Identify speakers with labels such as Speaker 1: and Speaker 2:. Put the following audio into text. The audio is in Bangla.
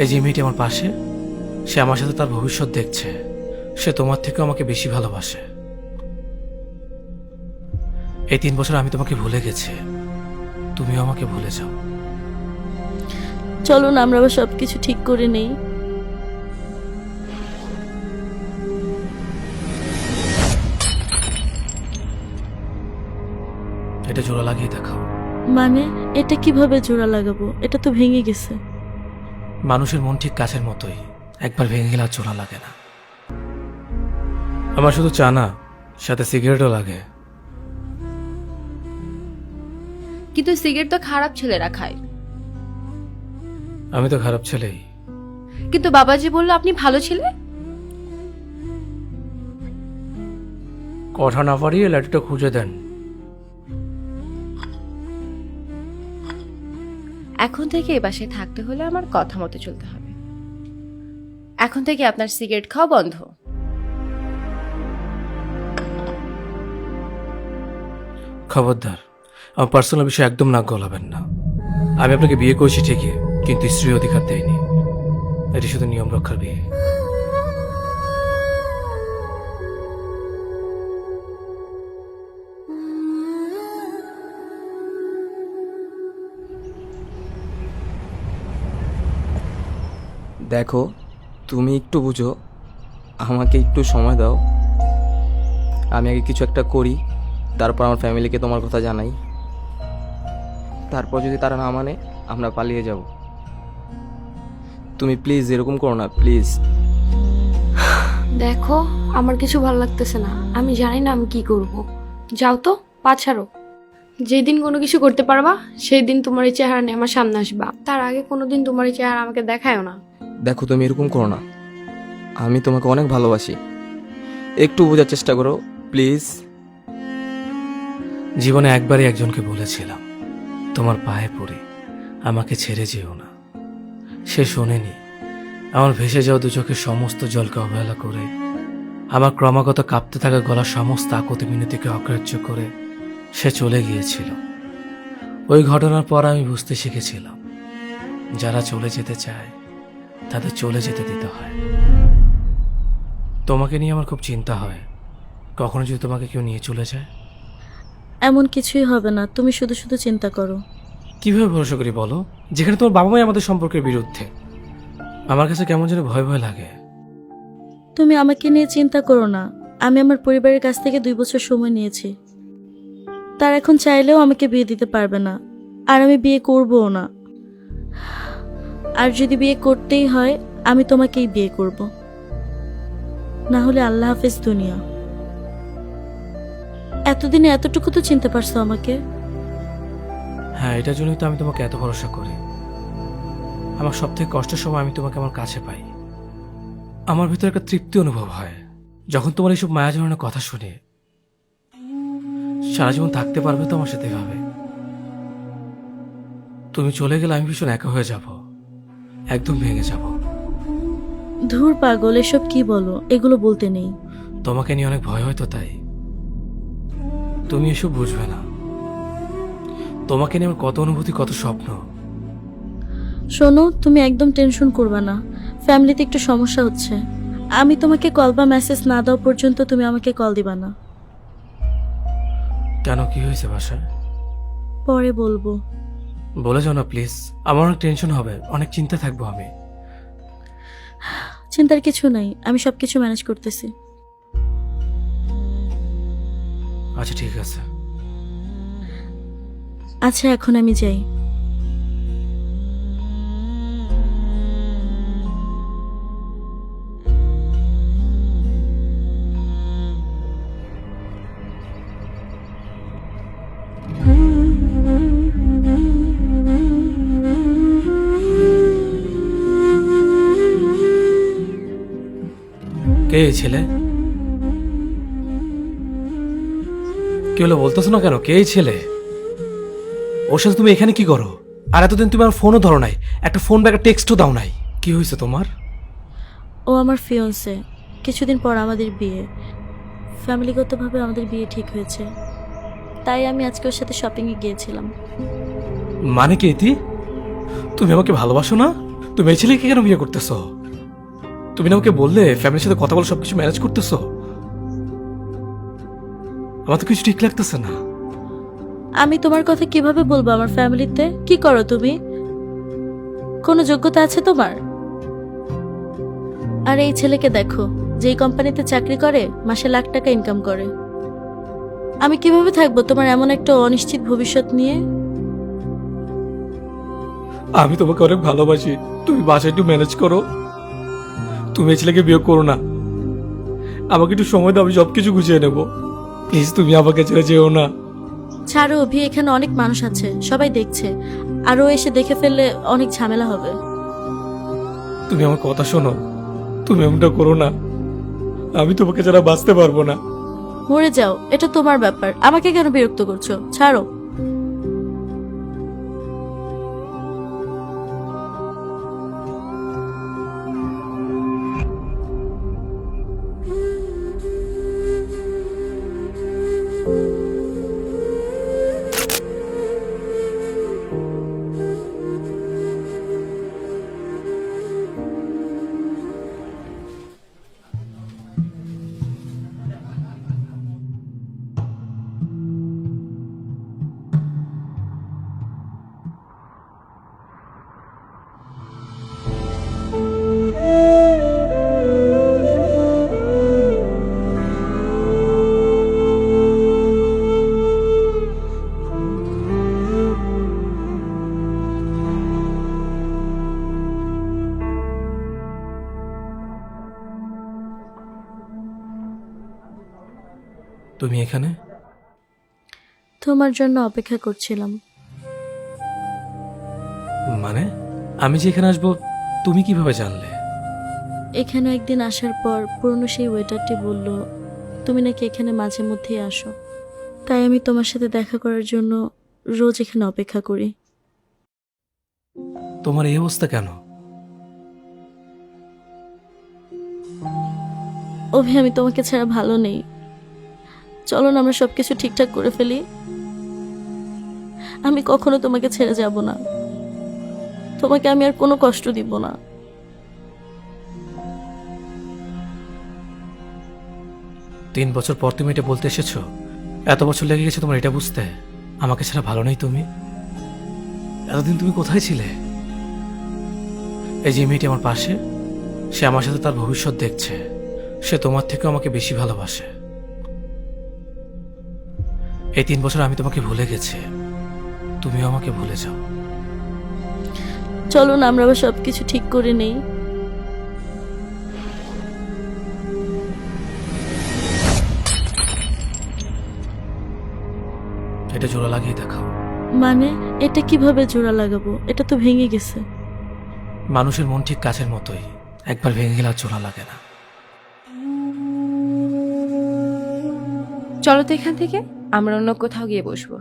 Speaker 1: এই যে মেয়েটি আমার পাশে সে আমার সাথে তার ভবিষ্যৎ দেখছে। সে তোমার থেকেও আমাকে বেশি ভালোবাসে। এই তিন বছর আমি তোমাকে ভুলে গেছি। তুমিও আমাকে ভুলে যাও।
Speaker 2: চলো না আমরা আবার সব কিছু ঠিক করে নেই।
Speaker 1: এটা জোড়া লাগিয়ে দেখাও।
Speaker 2: মানে এটা কীভাবে জোড়া লাগাবো? এটা তো ভেঙে গেছে।
Speaker 1: মানুষের মন ঠিক কাছের মতোই। একবার ভেঙে গেলে আর চোরা লাগে না। আমার শুধু চা না সাথে সিগারেটও লাগে।
Speaker 3: কিন্তু সিগারেট তো খারাপ ছেলেরা খায়।
Speaker 1: আমি তো খারাপ ছেলেই।
Speaker 3: কিন্তু বাবাজি বলল আপনি ভালো ছেলে?
Speaker 1: কথা না পারিয়ে লাঠিটা খুঁজে দেন।
Speaker 3: এখন থেকে এই বাসায় থাকতে হলে আমার কথা মতো চলতে হবে। এখন থেকে আপনার সিগারেট খাওয়া বন্ধ।
Speaker 1: খবরদার, আমার পার্সোনাল বিষয়ে একদম নাক গলাবেন না। আমি আপনাকে বিয়ে করেছি ঠিকই, কিন্তু স্ত্রী অধিকার দেয়নি। এটি শুধু নিয়ম রক্ষার বিয়ে।
Speaker 4: দেখো, তুমি একটু বুঝো, আমাকে একটু সময় দাও। আমি আগে কিছু একটা করি, তারপর আমার ফ্যামিলিকে তোমার কথা জানাই। তারপর যদি তারা না মানে আমরা পালিয়ে যাব। তুমি প্লিজ এরকম করো না, প্লিজ।
Speaker 5: দেখো, আমার কিছু ভালো লাগতেছে না। আমি জানি না আমি কি করব। যাও তো, পা ছাড়ো। যেদিন কোনো কিছু করতে পারবা সেই দিন তোমার এই চেহারা নিয়ে আমার সামনে আসবা। তার আগে কোনোদিন তোমার এই চেহারা আমাকে দেখায়ও না।
Speaker 4: দেখো তুমি এরকম করো না। আমি তোমাকে অনেক ভালোবাসি। একটু বোঝার চেষ্টা করো, প্লিজ।
Speaker 1: জীবনে একবারই একজনকে বলেছিলাম, তোমার পায়ে পড়ে, আমাকে ছেড়ে যেও না। সে শোনেনি। আমার ভেসে যাওয়া দু চোখের সমস্ত জলকে অবহেলা করে, আমার ক্রমাগত কাঁপতে থাকা গলার সমস্ত আকতি মিনতিকে অগ্রাহ্য করে সে চলে গিয়েছিল। ওই ঘটনার পর আমি বুঝতে শিখেছিলাম, যারা চলে যেতে চায় তাদের চলে যেতে দিতে হয়। তোমাকে নিয়ে আমার খুব চিন্তা হয়। কখনো যদি তোমাকে কেউ নিয়ে চলে যায়?
Speaker 2: এমন কিছুই হবে না। তুমি শুধু শুধু চিন্তা করো।
Speaker 1: কীভাবে ভরসা করি বলো? যেখানে তোমার বাবা মাই আমাদের সম্পর্কের বিরুদ্ধে। আমার কাছে কেমন যেন ভয় ভয় লাগে।
Speaker 2: তুমি আমাকে নিয়ে চিন্তা করো না। আমি আমার পরিবারের কাছ থেকে দুই বছর সময় নিয়েছি। তার এখন চাইলেও আমাকে বিয়ে দিতে পারবে না। আর আমি বিয়ে করবও না। আর যদি বিয়ে করতেই হয়, আমি তোমাকেই বিয়ে করব। না হলে আল্লাহ হাফেজ দুনিয়া। এতদিনে এতটুকু তো চিনতে পারছ আমাকে।
Speaker 1: হ্যাঁ এটার জন্যই তো আমি তোমাকে এত ভরসা করি। আমার সব থেকে কষ্টের সময় আমি তোমাকে আমার কাছে পাই। আমার ভিতরে একটা তৃপ্তি অনুভব হয়। যখন তোমার এইসব মায়া জড়ানোর কথা শুনে, সারা জীবন থাকতে পারবে তো আমার সাথে এভাবে। তুমি চলে গেলে আমি ভীষণ একা হয়ে যাব। একদম ভেঙে যাব।
Speaker 2: ধুর পাগল এসব কি বলো? এগুলো বলতে নেই।
Speaker 1: তোমাকে নিয়ে অনেক ভয় হয়তো তাই। তুমি এসব বুঝবে না। তোমাকে নিয়ে আমার কত অনুভূতি কত স্বপ্ন।
Speaker 2: শোনো তুমি একদম টেনশন করবে না। ফ্যামিলিতে একটু সমস্যা হচ্ছে। আমি তোমাকে কল বা মেসেজ না দেওয়া পর্যন্ত তুমি আমাকে কল দিবা না।
Speaker 1: কেন কি হয়েছে বাসায়?
Speaker 2: পরে বলব।
Speaker 1: বলে যাও না প্লিজ আমার অনেক টেনশন হবে অনেক চিন্তা থাকব আমি।
Speaker 2: চিন্তার কিছু নাই আমি সব কিছু ম্যানেজ করতেছি।
Speaker 1: আচ্ছা ঠিক আছে।
Speaker 2: আচ্ছা এখন আমি যাই।
Speaker 1: কে এই ছেলে? কি হলো বলতেছো না কেন? কে এই ছেলে? ওর সাথে তুমি এখানে কি করো? আর এতদিন তুমি আমার ফোনও ধরো নাই। একটা ফোন ব্যাগ টেক্সটও দাও নাই। কি হয়েছে তোমার?
Speaker 2: ও আমার ফিয়ন্সে কিছুদিন পর আমাদের বিয়ে। ফ্যামিলিগতভাবে আমাদের বিয়ে ঠিক হয়েছে। তাই আমি আজকে ওর সাথে শপিংয়ে গিয়েছিলাম।
Speaker 1: মানে কি ইতি তুমি আমাকে ভালোবাসো না? তুমি এই ছেলেকে কেন বিয়ে করতেছো? তুমি না ওকে বললে ফ্যামিলির সাথে কথা বলে সবকিছু ম্যানেজ করতেছো? আমার তো কিছু ঠিক লাগতেছে না।
Speaker 2: আমি তোমার কথা কীভাবে বলব আমার ফ্যামিলিতে? কি করো তুমি? কোনো যোগ্যতা আছে তোমার? আর এই ছেলেকে দেখো যেই কোম্পানিতে চাকরি করে মাসে লাখ টাকা ইনকাম করে। আমি কীভাবে থাকব তোমার এমন একটা অনিশ্চিত ভবিষ্যৎ নিয়ে?
Speaker 1: আমি তোমাকে অনেক ভালোবাসি। তুমি বাসায় একটু ম্যানেজ করো। তুমি এই ছেলেকে বিয়ে করো না। আমাকে একটু সময় দাও আমি সব কিছু গুছিয়ে নেব। প্লিজ তুমি আমাকে ছেড়ে যেও না।
Speaker 2: ছাড়ো অভি এখানে অনেক মানুষ আছে সবাই দেখছে। আরও এসে দেখে ফেললে অনেক ঝামেলা হবে।
Speaker 1: তুমি আমার কথা শোনো তুমি এমনটা করো না। আমি তোমাকে ছাড়া বাঁচতে পারব না।
Speaker 2: মরে যাও এটা তোমার ব্যাপার। আমাকে কেন বিরক্ত করছ? ছাড়ো।
Speaker 1: তুমি এখানে?
Speaker 2: তোমার জন্য অপেক্ষা করছিলাম।
Speaker 1: মানে? আমি যে এখানে আসব তুমি কীভাবে জানলে?
Speaker 2: এখানে একদিন আসার পর পুরনো সেই ওয়েটারটি বলল তুমি নাকি এখানে মাঝে মধ্যেই আসো। তাই আমি তোমার সাথে দেখা করার জন্য রোজ এখানে অপেক্ষা করি।
Speaker 1: তোমার এই অবস্থা কেন?
Speaker 2: অভি আমি তোমাকে ছাড়া ভালো নেই। চলো না আমরা সবকিছু ঠিকঠাক করে ফেলি। আমি কখনো তোমাকে ছেড়ে যাব না। তোমাকে আমি আর কোনো কষ্ট দিব না।
Speaker 1: তিন বছর পর তুমি এটা বলতে এসেছ? এত বছর লেগে গেছে তোমার এটা বুঝতে? আমাকে ছাড়া ভালো নেই তুমি? এতদিন তুমি কোথায় ছিলে? এই যে মেয়েটি আমার পাশে, সে আমার সাথে তার ভবিষ্যৎ দেখছে। সে তোমার থেকেও আমাকে বেশি ভালোবাসে। এই তিন বছর আমি তোমাকে ভুলে গেছি। তুমিও আমাকে ভুলে যাও।
Speaker 2: চলো না আমরা আবার সবকিছু ঠিক করে নেই।
Speaker 1: এটা জোড়া লাগিয়ে দেখাও।
Speaker 2: মানে এটা কীভাবে জোড়া লাগাবো? এটা তো ভেঙে গেছে।
Speaker 1: মানুষের মন ঠিক কাছের মতোই। একবার ভেঙে গেলে আর জোড়া লাগে না।
Speaker 3: চলো তো এখান থেকে। আমরা অন্য কোথাও গিয়ে বসবো।